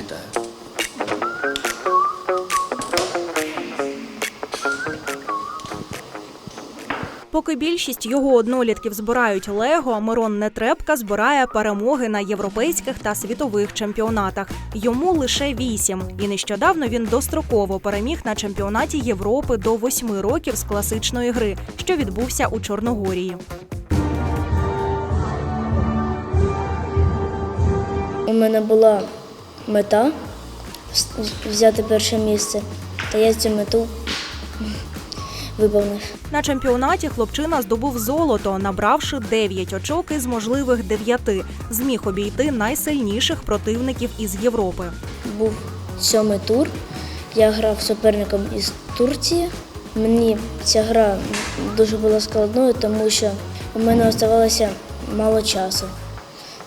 Вітаю. Поки більшість його однолітків збирають лего, Мирон Нетребка збирає перемоги на європейських та світових чемпіонатах. Йому лише вісім, і нещодавно він достроково переміг на чемпіонаті Європи до восьми років з класичної гри, що відбувся у Чорногорії. У мене була мета взяти перше місце, та я цю мету виповнив. На чемпіонаті хлопчина здобув золото, набравши 9 очок із можливих 9. Зміг обійти найсильніших противників із Європи. Був сьомий тур. Я грав суперником із Турції. Мені ця гра дуже була складною, тому що у мене оставалося мало часу.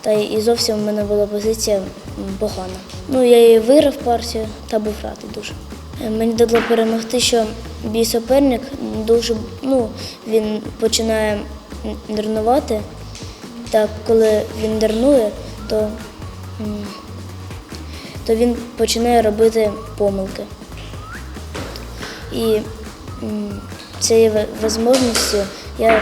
Та і зовсім у мене була позиція погана. Ну, я її виграв партію та був радий дуже. Е, Мені дало перемогти, що мій суперник дуже ну, він починає м, нервувати. Та коли він нервує, то то він починає робити помилки. І цією можливістю я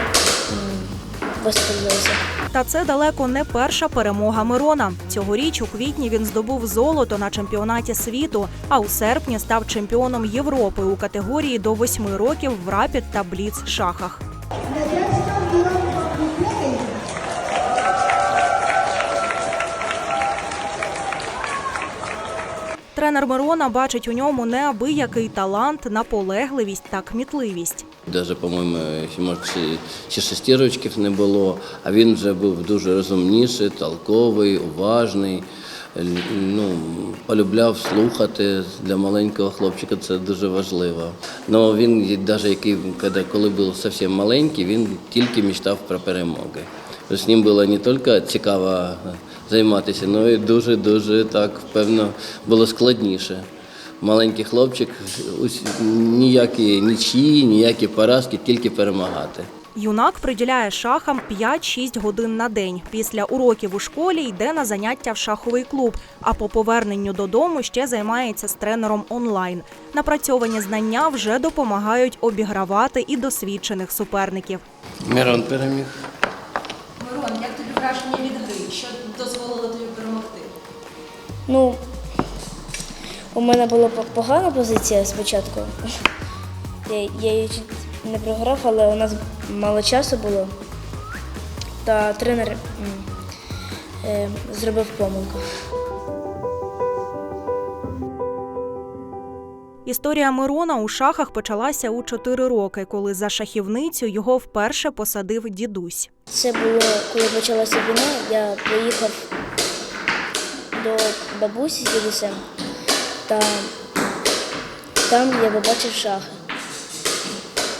воспользувався. Та це далеко не перша перемога Мирона. Цьогоріч у квітні він здобув золото на чемпіонаті світу, а у серпні став чемпіоном Європи у категорії до 8 років в рапід та бліц шахах. Тренер Мирона бачить у ньому неабиякий талант, наполегливість та кмітливість. Даже, по-моєму, може, ще- шестірочків не було, а він вже був дуже розумніший, толковий, уважний. Ну, полюбляв слухати для маленького хлопчика, це дуже важливо. Ну він навіть який, коли, був зовсім маленький, він тільки мечтав про перемоги. З ним було не тільки цікаво займатися, але й дуже-дуже так, певно, було складніше. Маленький хлопчик, ніякі нічі, ніякі поразки, тільки перемагати. Юнак приділяє шахам 5-6 годин на день. Після уроків у школі йде на заняття в шаховий клуб, а по поверненню додому ще займається з тренером онлайн. Напрацьовані знання вже допомагають обігравати і досвідчених суперників. Мирон переміг. Мирон, як тобі враження від гри? Що дозволило тобі перемогти? Ну, у мене була погана позиція спочатку. Я, я її не програв, але у нас мало часу було. Та тренер е, зробив помилку. Історія Мирона у шахах почалася у 4 роки, коли за шахівницю його вперше посадив дідусь. Це було, коли почалася війна, я приїхав до бабусі з дідусем, та там я побачив шахи.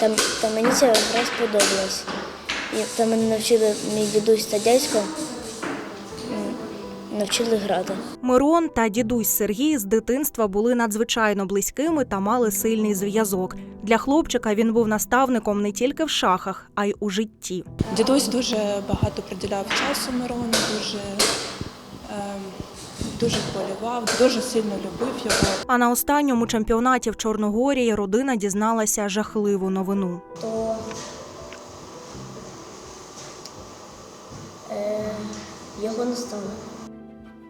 Там, та мені ця гра сподобалась. І там мене навчили мій дідусь та дядько навчили грати. Мирон та дідусь Сергій з дитинства були надзвичайно близькими та мали сильний зв'язок. Для хлопчика він був наставником не тільки в шахах, а й у житті. Дідусь дуже багато приділяв часу Мирону, дуже, дуже хвилював, дуже сильно любив його. А на останньому чемпіонаті в Чорногорії родина дізналася жахливу новину. То е, його не стало.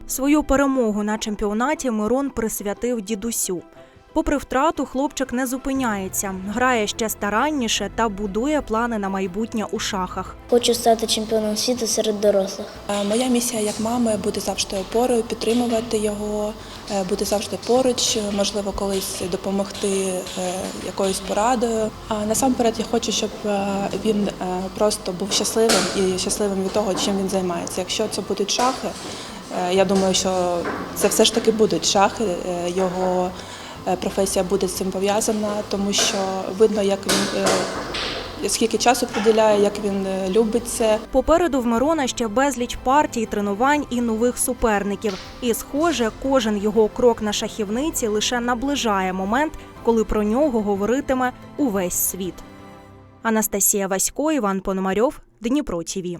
Свою перемогу на чемпіонаті Мирон присвятив дідусю. Попри втрату, хлопчик не зупиняється, грає ще старанніше та будує плани на майбутнє у шахах. Хочу стати чемпіоном світу серед дорослих. Е, Моя місія як мами бути завжди опорою, підтримувати його, е, бути завжди поруч, можливо, колись допомогти е, якоюсь порадою. А насамперед я хочу, щоб він просто був щасливим і щасливим від того, чим він займається. Якщо це будуть шахи, я думаю, що це все ж таки будуть шахи. Його професія буде з цим пов'язана, тому що видно, як він е, скільки часу приділяє, як він е, любить це. Попереду в Мирона ще безліч партій, тренувань і нових суперників. І, схоже, кожен його крок на шахівниці лише наближає момент, коли про нього говоритиме увесь світ. Анастасія Васько, Іван Пономарьов, Дніпро ТІВІ.